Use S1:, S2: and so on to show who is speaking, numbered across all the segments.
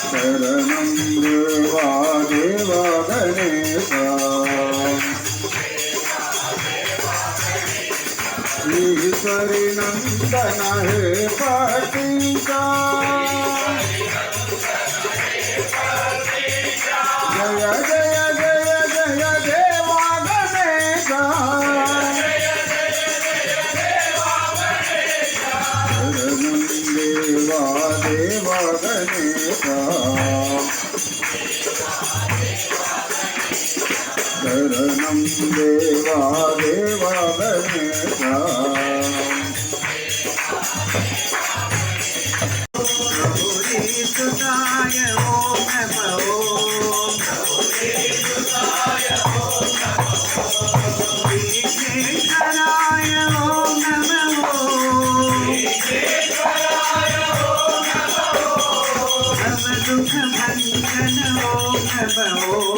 S1: శరణం దేవా దేవా గణేశ ఈశ్వరి నందన హే పటీకా దేవా దేవా గణేశ
S2: సుతాయ ఓం నమ. ఓం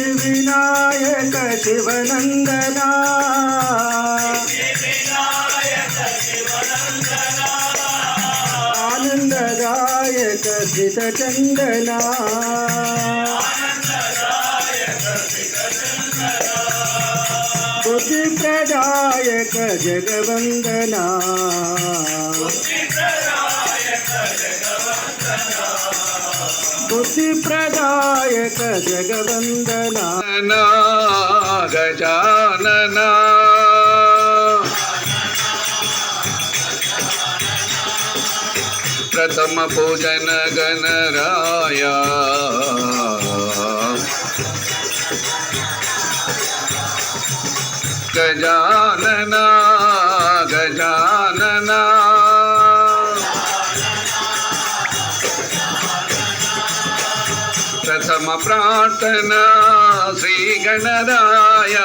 S2: వినాయక శివనందనా. ఆనందదాయక శ్రితచందనా బుద్ధిప్రదాయక జగవందనా.
S1: स्तुतिप्रदायक जगवन्दना गजानना प्रथमपूजन गणराया गजा పరమ ప్రార్థన శ్రీ గణరాయ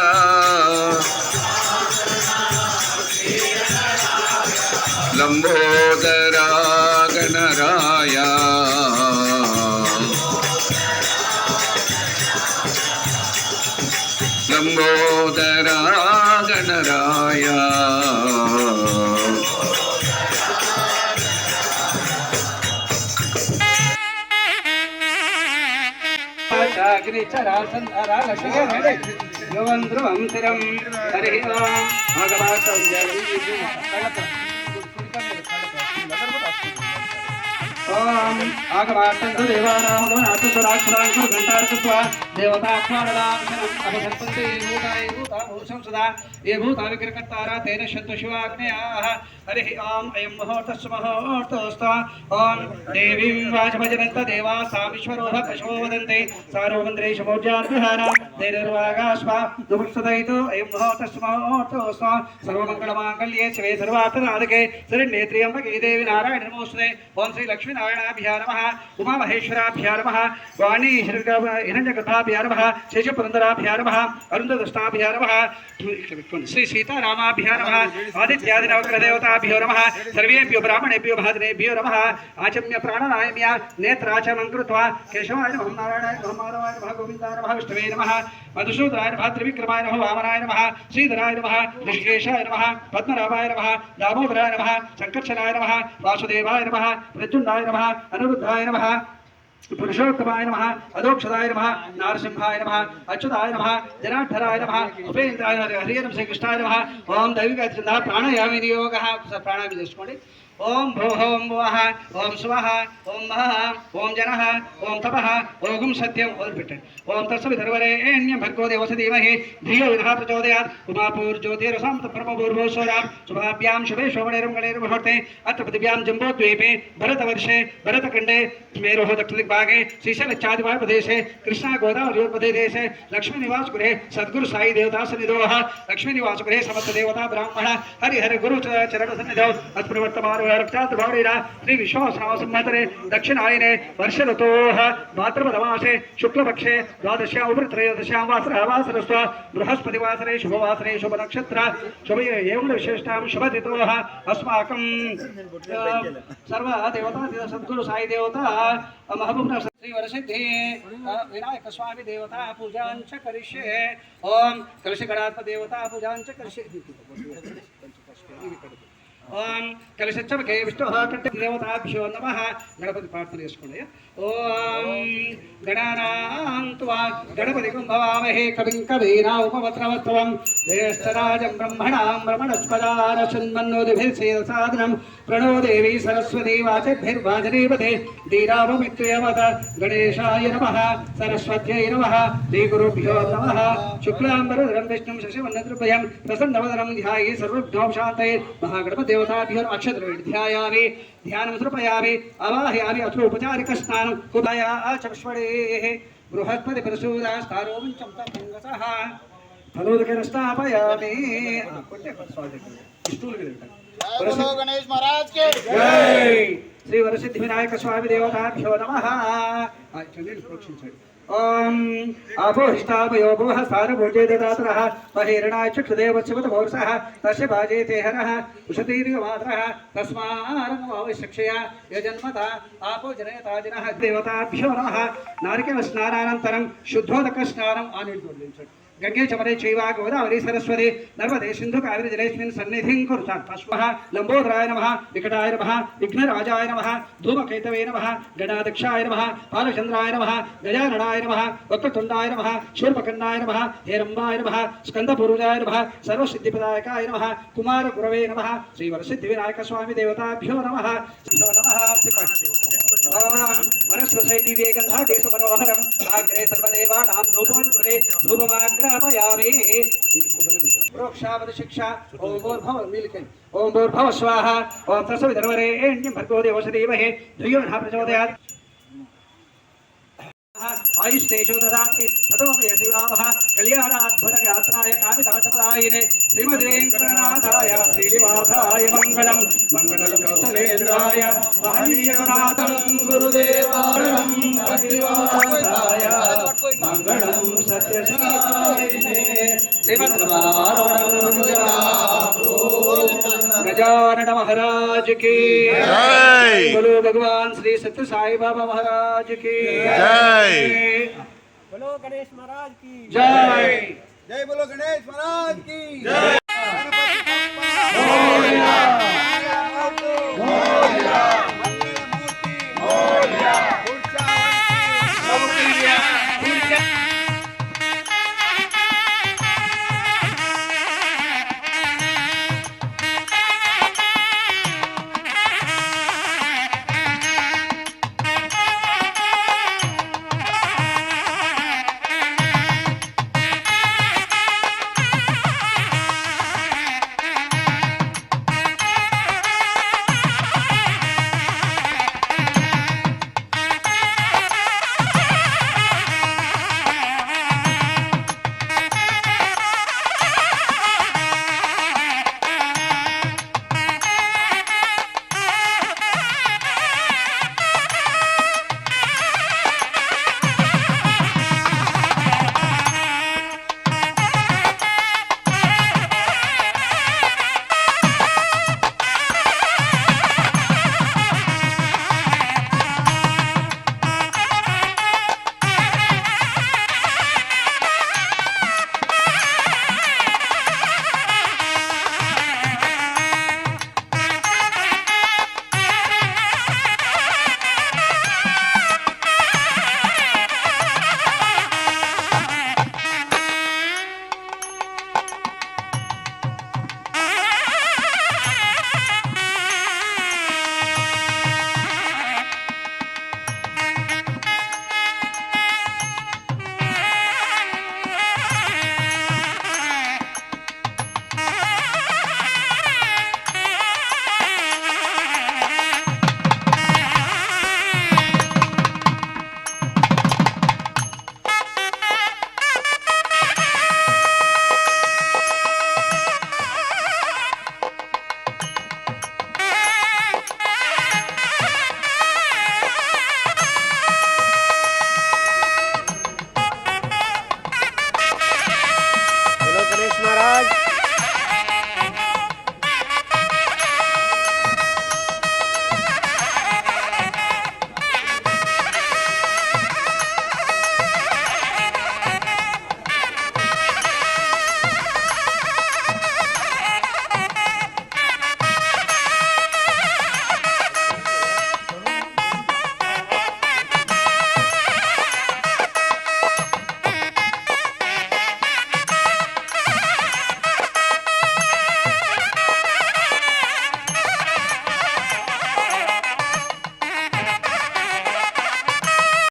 S1: లంబోదరా గణరాయ. లంబోదరా గణరాయ.
S2: ధ్రువం స్థిరం హరి ఓం భగవాతం ఓం ఆగమార్తంతు దేవానామగమనాథురాక్షరాంకు ఘంటార్కృత్వా దేవతాఖ్యానదాంశనం అపసర్పంతే భూతాయ భూతాభూషం సదా. ఏ భూతా విగ్రహకర్తారా తేన శంతు శివాగ్నేయాః హరి ఓం అయం ముహూర్తస్సు ముహూర్తోస్తా. ఓం దేవీం వాచమజనంత దేవా సా విశ్వరోధ పశవో వదంతే. సారోమంద్రేష మౌర్యార్విహార తేనర్వాగాస్వ దుఃఖసదయితో అయం ముహూర్తస్సు ముహూర్తోస్తా. సర్వమంగళమాంగళ్యే శివే సర్వార్థనాదకే శరణ్యే త్ర్యంబకే దేవి నారాయణ నమోస్తుతే. ఓం శ్రీ లక్ష్మీనారాయణాభ్యా నమః ఉమామహేశ్వరాభ్యా నమః వాణీ హిరణ్యగర్భాభ్యా నమః శేషపురందరాభ్యా నమః అరుంధదష్టాభ్యా నమః ఇక్కడ పెట్టుకోండి శ్రీ సీతారామాభ్యా నమః ఆదిత్యాది నవగ్రహదేవతాభ్యో నమః సర్వేభ్యో బ్రాహ్మణేభ్యో భాద్రేభ్యో నమః ఆచమ్య ప్రాణనాయమ్య నేత్రాచమం కృత్వా కేశవాయ నమః నారాయణాయ నమః మాధవాయ నమః గోవిందాయ నమః విష్ణవే నమః మధుసూదనాయ నమః త్రివిక్రమాయ నమః వామనాయ నమః శ్రీధరాయ నమః ఋషికేశాయ నమః పద్మనాభాయ నమః దామోదరాయ నమః సంకర్షణాయ నమః వాసుదేవాయ నమః పురుషోత్తమాయ నమ అదోక్షదాయ నమ నారసింహాయ నమ అచ్యుతాయ నమ జనార్దరాయ నమ ఉపేంద్రాయ హరియం శ్రీకృష్ణాయ నమ ఓం దైవిక ప్రాణాయామి నియోగ ప్రాణాయామం చేసుకోండి ओम भ्रो ओम वाह ओम स्वाहा ओम महा, ओम जन, ओम तप ओगुम सत्यम ओल पिट ओम तत्सविधर्वरे एण्य भगवो देवस धीमहि, धियो विधा प्रचोदया उमापुर ज्योतिर प्रचोदयात्। परम तत्प्रभोर्भोस्वरां शुभाभ्यां शुभे शोभणे शोभणेरं गणेर्मुहूर्ते अत्र पृथिव्यां जम्बोद्वीपे, भरतवर्षे, भरतखण्डे साई दक्षिणदिग्भागे श्रीशैलच्चादिवायुप्रदेशे लक्ष्मी निवास सद्गुरुसाईदेवदासनिधोः समस्त देवता ब्राह्मण। हरिहर गुरु चरण हरिहरगुरुचरणसन्निधौ। अत्प्रवर्तमानो रक्तात् भवनीरा श्री विश्वासावसन्मातरे दक्षिणायिने शुक्लपक्षे द्वादश्याम् बृहस्पतिवासरे शुभवासरे शुभनक्षत्र शुभ एवं विशिष्टां शुभतितोः अस्माकं सर्वदेवता देवता पूजा करिष्ये। ओम कलशगणात्म पूजा करिष्ये। ఓం కలశచ్చమకే విష్ణు కంటే దేవతాభ్యో నమ. గణపతి ప్రార్థన చేసుకోండి. ఓం గణానాం గణపతి కుంభవామహే కవిం కవీనా ఉపవత్రవత్వం జ్యేష్ఠరాజం బ్రహ్మణాం బ్రహ్మణస్పదార సున్మన్నోదిభిర్సేద సాధనం ప్రణో దేవి సరస్వతి వాచద్భిర్వాజనీపతే ధీరావమిత్యవత గణేశాయ నమ. సరస్వత్యై నమ. శ్రీగురుభ్యో నమ. శుక్లాంబరధరం విష్ణుం శశివన్నద్రుభయం ప్రసన్నవదనం ధ్యాయే సర్వభ్యోం మహాగణపతి దేవతాభ్యో అక్షతలు ధ్యాయామి ధ్యానం తృపయామి అవాహయామి అథో ఉపచారిక స్నానం హృదయా చక్ష్మణే బృహస్పతి ప్రసూరా స్థారోంచం తంగత ఫలోదకర స్థాపయామి
S3: గణేష్ మహారాజ్
S2: కే. శ్రీ వరసిద్ధి వినాయక స్వామి దేవతాభ్యో నమ. ప్రోక్షించండి. ओम अभोहिष्टावयो भुवः सारभुजे ददात्रः महिरणाचक्षुदेवच्छिवतमोर्षः तस्य भाजेते हरः यजन्मता आपो जनयताजिनः देवताभ्यो नमः। नारिकेलस्नानानन्तरं शुद्धोदकस्नानम् నమః నారికేల స్నానానంతరం శుద్ధోదక గంగే చమరే చైవ గోదావరి సరస్వతి నర్మదే సింధు కావేరి జలేస్మిన్ సన్నిధిం కురుతాం పశ్వ లంబోదరాయ నమ వికటాయ నమ విఘ్నరాజాయ నమ ధూమకేతవే నమ గణాదక్షాయ నమ పాలచంద్రాయ నమ గజాననాయ నమ వక్రతుండాయ నమ శూర్పకర్ణాయ నమ హేరంబాయ నమ స్కందపూర్వజాయ నమ సర్వసిద్ధిపదాయకాయ నమ కుమార గురవే నమః శ్రీవరసిద్ధి వినాయక స్వామి దేవతాభ్యో నమ నమ నమః ओम सोसैटि विवेकन्धाटेशमनोहरम् आग्रे सर्वदेवाणां स्वाहा। ओम प्रसविधर्वरे एण्यं भर्गो देवसदेवहे ध्रुयो नः प्रचोदयात्। నః ప్రచోదయాత్ ఆయుష్ేషు దదాతి శివావః కళ్యాణాద్భుతగాత్రాయ కామితాచపదాయినే శ్రీమద్ శ్రీనివాసాయ మంగళం మంగళం కౌసలేంద్రాయ మహనీయనాథం గురుదేవాయం శ్రీనివాసాయ మంగళం సత్యసాయినే गजानन महाराज की
S4: जय।
S2: बोलो भगवान श्री सत्य साई बाबा महाराज की
S4: जय।
S3: बोलो गणेश महाराज की
S2: जय
S3: जय बोलो गणेश महाराज की